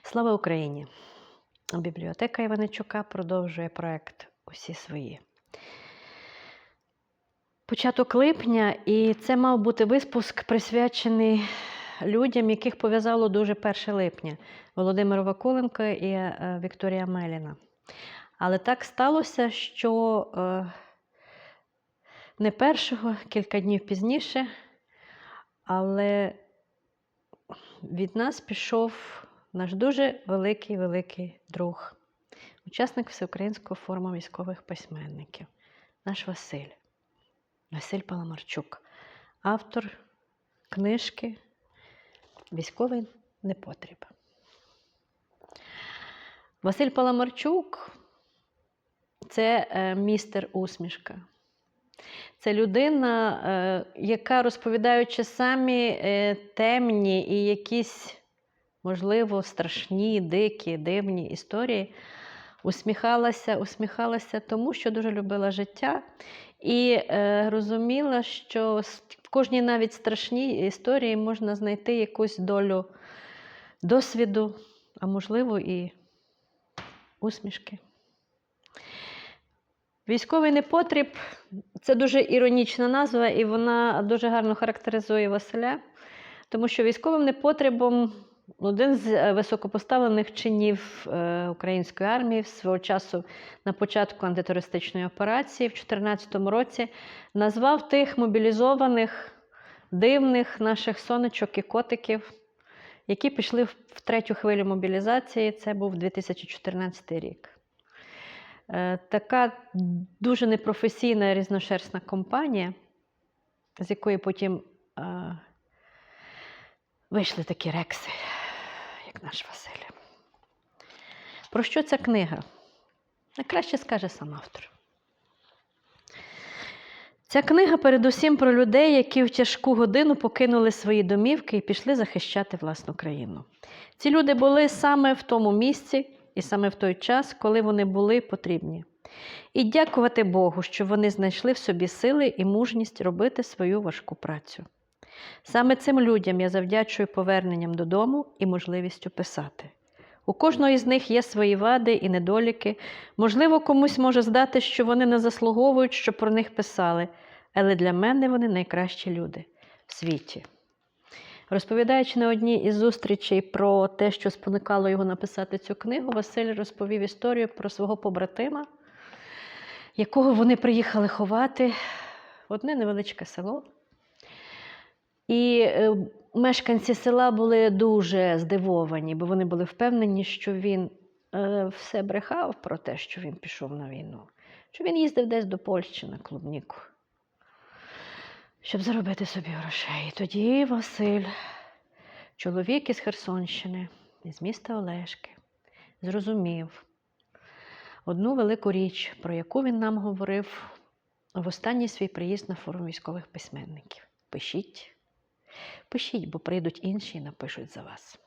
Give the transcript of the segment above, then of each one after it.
Слава Україні! Бібліотека Іваничука продовжує проект Усі свої. Початок липня, і це мав бути випуск присвячений людям, яких пов'язало дуже 1 липня Володимир Вакуленко і е, Вікторія Меліна. Але так сталося, що е, не першого, кілька днів пізніше, але від нас пішов наш дуже великий великий друг, учасник Всеукраїнського форуму військових письменників, наш Василь, Василь Паламарчук, автор книжки Військовий непотріб. Василь Паламарчук це е, містер усмішка. Це людина, е, яка, розповідаючи самі е, темні і якісь, можливо, страшні, дикі, дивні історії, усміхалася, усміхалася тому, що дуже любила життя, і е, розуміла, що в кожній навіть страшній історії можна знайти якусь долю досвіду, а можливо, і усмішки. Військовий непотріб це дуже іронічна назва, і вона дуже гарно характеризує Василя, тому що військовим непотребом один з е, високопоставлених чинів е, української армії свого часу на початку антитерористичної операції в 2014 році назвав тих мобілізованих, дивних наших сонечок і котиків, які пішли в третю хвилю мобілізації. Це був 2014 рік. Е, Така дуже непрофесійна різношерстна компанія, з якої потім вийшли такі рекси, як наш Василь. Про що ця книга? Найкраще скаже сам автор. Ця книга передусім про людей, які в тяжку годину покинули свої домівки і пішли захищати власну країну. Ці люди були саме в тому місці і саме в той час, коли вони були потрібні. І дякувати Богу, що вони знайшли в собі сили і мужність робити свою важку працю. Саме цим людям я завдячую поверненням додому і можливістю писати. У кожного із них є свої вади і недоліки. Можливо, комусь може здати, що вони не заслуговують, щоб про них писали, але для мене вони найкращі люди в світі. Розповідаючи на одній із зустрічей про те, що спонукало його написати цю книгу, Василь розповів історію про свого побратима, якого вони приїхали ховати в одне невеличке село. І е, мешканці села були дуже здивовані, бо вони були впевнені, що він е, все брехав про те, що він пішов на війну, що він їздив десь до Польщі на клубніку, щоб заробити собі грошей. І тоді Василь, чоловік із Херсонщини, із міста Олешки, зрозумів одну велику річ, про яку він нам говорив в останній свій приїзд на форум військових письменників. Пишіть. Пишіть, бо прийдуть інші і напишуть за вас.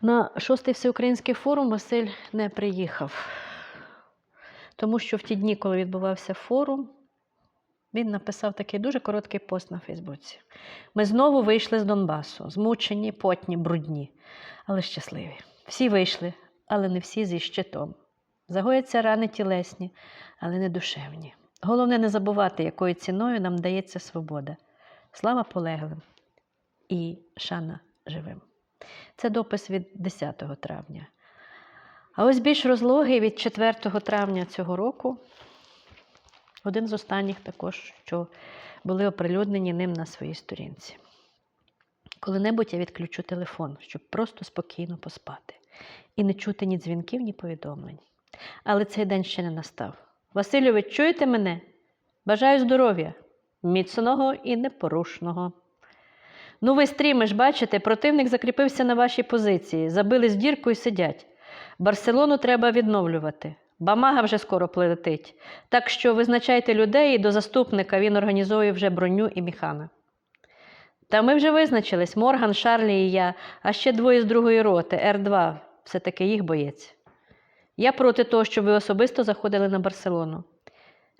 На шостий всеукраїнський форум Василь не приїхав, тому що в ті дні, коли відбувався форум, він написав такий дуже короткий пост на Фейсбуці. Ми знову вийшли з Донбасу, змучені, потні, брудні, але щасливі. Всі вийшли, але не всі зі щитом. Загояться рани тілесні, але не душевні. Головне не забувати, якою ціною нам дається свобода. Слава полеглим і шана живим. Це допис від 10 травня. А ось більш розлогий від 4 травня цього року, один з останніх також, що були оприлюднені ним на своїй сторінці. Коли-небудь я відключу телефон, щоб просто спокійно поспати і не чути ні дзвінків, ні повідомлень. Але цей день ще не настав. Василю, ви чуєте мене? Бажаю здоров'я, міцного і непорушного. Ну, ви стрімиш, бачите, противник закріпився на вашій позиції, забили з дірку і сидять. Барселону треба відновлювати. Бамага вже скоро прилетить. Так що визначайте людей і до заступника він організує вже броню і міхана. Та ми вже визначились Морган, Шарлі і я, а ще двоє з другої роти, Р2, все-таки їх боєць. Я проти того, щоб ви особисто заходили на Барселону.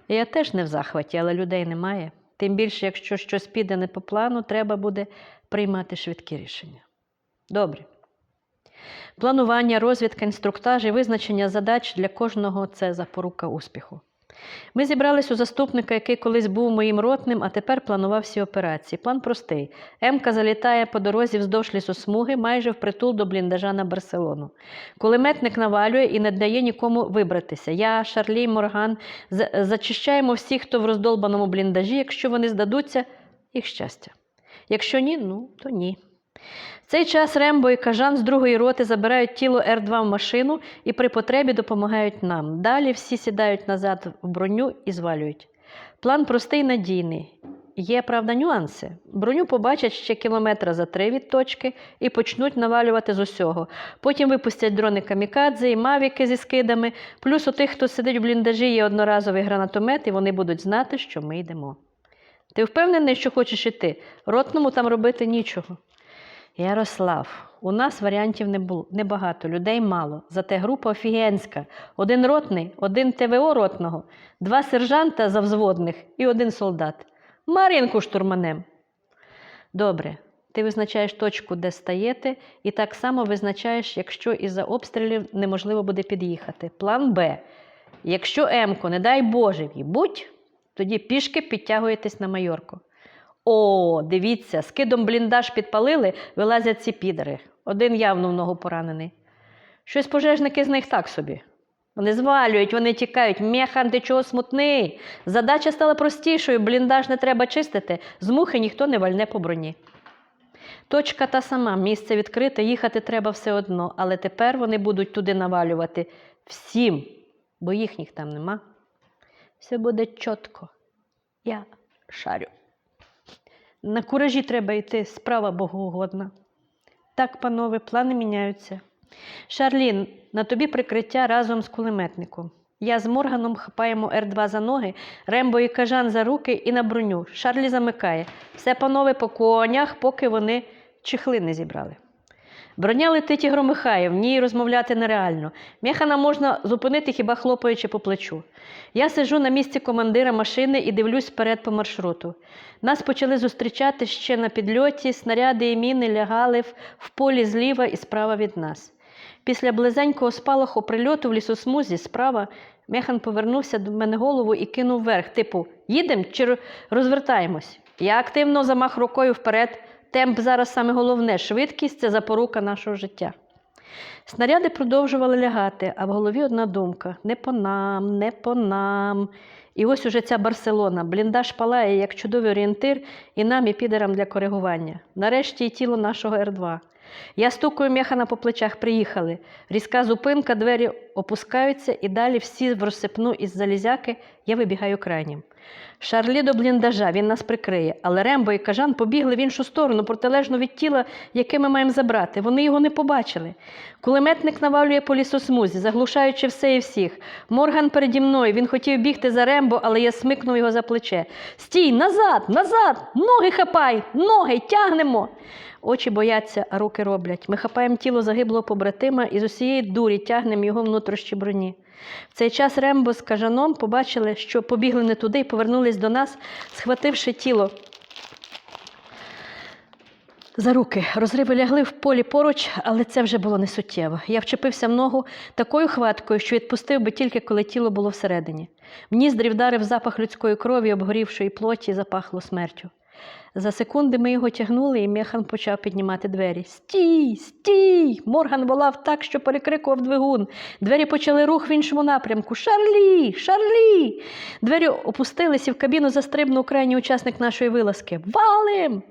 Я теж не в захваті, але людей немає. Тим більше, якщо щось піде не по плану, треба буде приймати швидкі рішення. Добре. Планування, розвідка, інструктаж і визначення задач для кожного це запорука успіху. Ми зібрались у заступника, який колись був моїм ротним, а тепер планував всі операції. План простий. Емка залітає по дорозі вздовж лісосмуги, майже впритул до бліндажа на Барселону. Кулеметник навалює і не дає нікому вибратися. Я, Шарлі, Морган за- зачищаємо всіх, хто в роздолбаному бліндажі. Якщо вони здадуться, їх щастя. Якщо ні, ну то ні. В цей час Рембо і Кажан з другої роти забирають тіло Р2 в машину і при потребі допомагають нам. Далі всі сідають назад в броню і звалюють. План простий і надійний. Є, правда, нюанси. Броню побачать ще кілометра за три від точки і почнуть навалювати з усього. Потім випустять дрони камікадзе і мавіки зі скидами. Плюс у тих, хто сидить в бліндажі, є одноразовий гранатомет, і вони будуть знати, що ми йдемо. Ти впевнений, що хочеш іти? Ротному там робити нічого. Ярослав, у нас варіантів не було небагато, людей мало. Зате група офігенська. Один ротний, один ТВО ротного, два сержанта завзводних і один солдат. Мар'їнку штурманем. Добре, ти визначаєш точку, де стаєте, і так само визначаєш, якщо із-за обстрілів неможливо буде під'їхати. План Б. Якщо Емко, не дай Боже, в'їбуть, тоді пішки підтягуєтесь на майорку. О, дивіться, скидом бліндаж підпалили, вилазять ці підери. Один явно в ногу поранений. Щось пожежники з них так собі. Вони звалюють, вони тікають. Механ, ти чого смутний? Задача стала простішою, бліндаж не треба чистити, з мухи ніхто не вальне по броні. Точка та сама, місце відкрите, їхати треба все одно, але тепер вони будуть туди навалювати всім, бо їхніх там нема. Все буде чітко. Я шарю. На куражі треба йти, справа богоугодна. Так, панове, плани міняються. Шарлін, на тобі прикриття разом з кулеметником. Я з Морганом хапаємо Р2 за ноги, Рембо і Кажан за руки і на броню. Шарлі замикає. Все, панове, по конях, поки вони чехли не зібрали. Броня летить і громихає, в ній розмовляти нереально. Механа можна зупинити, хіба хлопаючи по плечу. Я сиджу на місці командира машини і дивлюсь вперед по маршруту. Нас почали зустрічати ще на підльоті, снаряди і міни лягали в, в полі зліва і справа від нас. Після близенького спалаху прильоту в лісосмузі справа Механ повернувся до мене голову і кинув вверх, типу, їдемо чи розвертаємось? Я активно замах рукою вперед. Темп зараз саме головне. Швидкість це запорука нашого життя. Снаряди продовжували лягати, а в голові одна думка: не по нам, не по нам. І ось уже ця Барселона. Бліндаж палає як чудовий орієнтир і нам, і підерам для коригування. Нарешті і тіло нашого Р2. Я стукаю м'яхана по плечах, приїхали. Різка зупинка, двері опускаються, і далі всі в розсипну із залізяки я вибігаю крайнім. Шарлі до бліндажа, він нас прикриє, але Рембо і Кажан побігли в іншу сторону, протилежно від тіла, яке ми маємо забрати. Вони його не побачили. Кулеметник навалює по лісосмузі, заглушаючи все і всіх. Морган переді мною. Він хотів бігти за Рембо, але я смикнув його за плече. Стій, назад, назад! Ноги хапай! Ноги, тягнемо! Очі бояться, а руки роблять. Ми хапаємо тіло загиблого побратима і з усієї дурі тягнемо його внутрішні броні. В цей час Рембо з кажаном побачили, що побігли не туди і повернулись до нас, схвативши тіло за руки. Розриви лягли в полі поруч, але це вже було не суттєво. Я вчепився в ногу такою хваткою, що відпустив би тільки коли тіло було всередині. В ніздрі вдарив запах людської крові, обгорівшої плоті, запахло смертю. За секунди ми його тягнули, і Механ почав піднімати двері. Стій, стій! Морган волав так, що перекрикував двигун. Двері почали рух в іншому напрямку. Шарлі! Шарлі! Двері опустились, і в кабіну застрибнув крайній учасник нашої вилазки. Валим!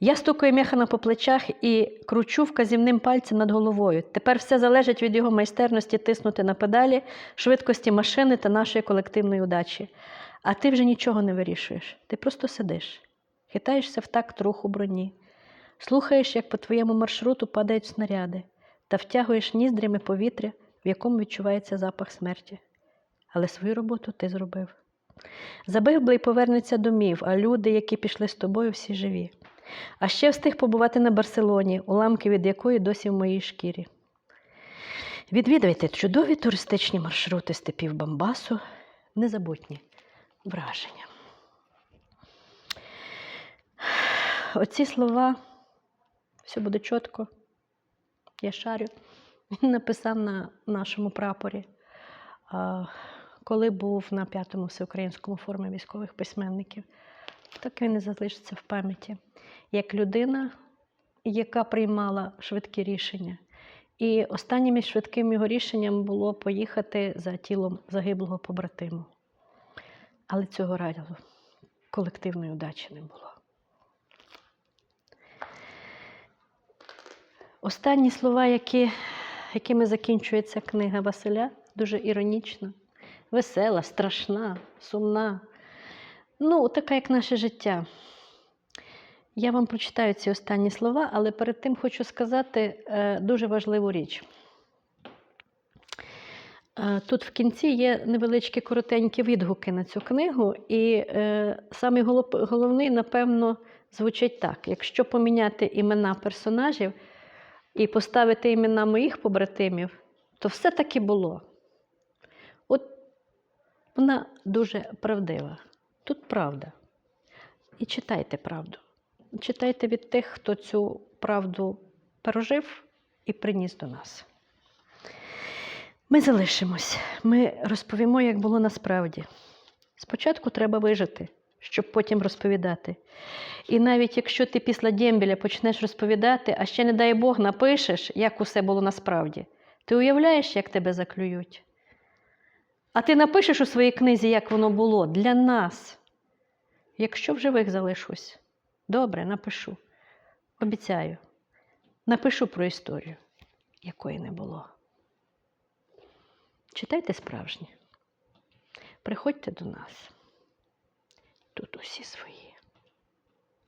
Я стукаю Механа по плечах і кручу вказівним пальцем над головою. Тепер все залежить від його майстерності тиснути на педалі, швидкості машини та нашої колективної удачі. А ти вже нічого не вирішуєш. Ти просто сидиш, хитаєшся в такт руху броні, слухаєш, як по твоєму маршруту падають снаряди, та втягуєш ніздрями повітря, в якому відчувається запах смерті. Але свою роботу ти зробив. Загиблий повернеться домів, а люди, які пішли з тобою, всі живі. А ще встиг побувати на Барселоні, уламки від якої досі в моїй шкірі. Відвідайте чудові туристичні маршрути степів Бамбасу, незабутні враження. Оці слова, все буде чітко. Я шарю. Він написав на нашому прапорі, коли був на п'ятому всеукраїнському форумі військових письменників. Так він і залишиться в пам'яті. Як людина, яка приймала швидкі рішення. І останнім швидким його рішенням було поїхати за тілом загиблого побратиму. Але цього разу колективної удачі не було. Останні слова, які, якими закінчується книга Василя, дуже іронічна, весела, страшна, сумна. Ну, така, як наше життя. Я вам прочитаю ці останні слова, але перед тим хочу сказати е, дуже важливу річ. Е, Тут в кінці є невеличкі коротенькі відгуки на цю книгу, і е, саме голов- головний, напевно, звучить так: якщо поміняти імена персонажів і поставити імена моїх побратимів, то все таки було. От вона дуже правдива. Тут правда. І читайте правду. Читайте від тих, хто цю правду пережив і приніс до нас. Ми залишимось, ми розповімо, як було насправді. Спочатку треба вижити, щоб потім розповідати. І навіть якщо ти після Дємбіля почнеш розповідати, а ще, не дай Бог, напишеш, як усе було насправді, ти уявляєш, як тебе заклюють. А ти напишеш у своїй книзі, як воно було для нас. Якщо в живих залишусь, добре, напишу. Обіцяю, напишу про історію, якої не було. Читайте справжнє. Приходьте до нас. Тут усі свої.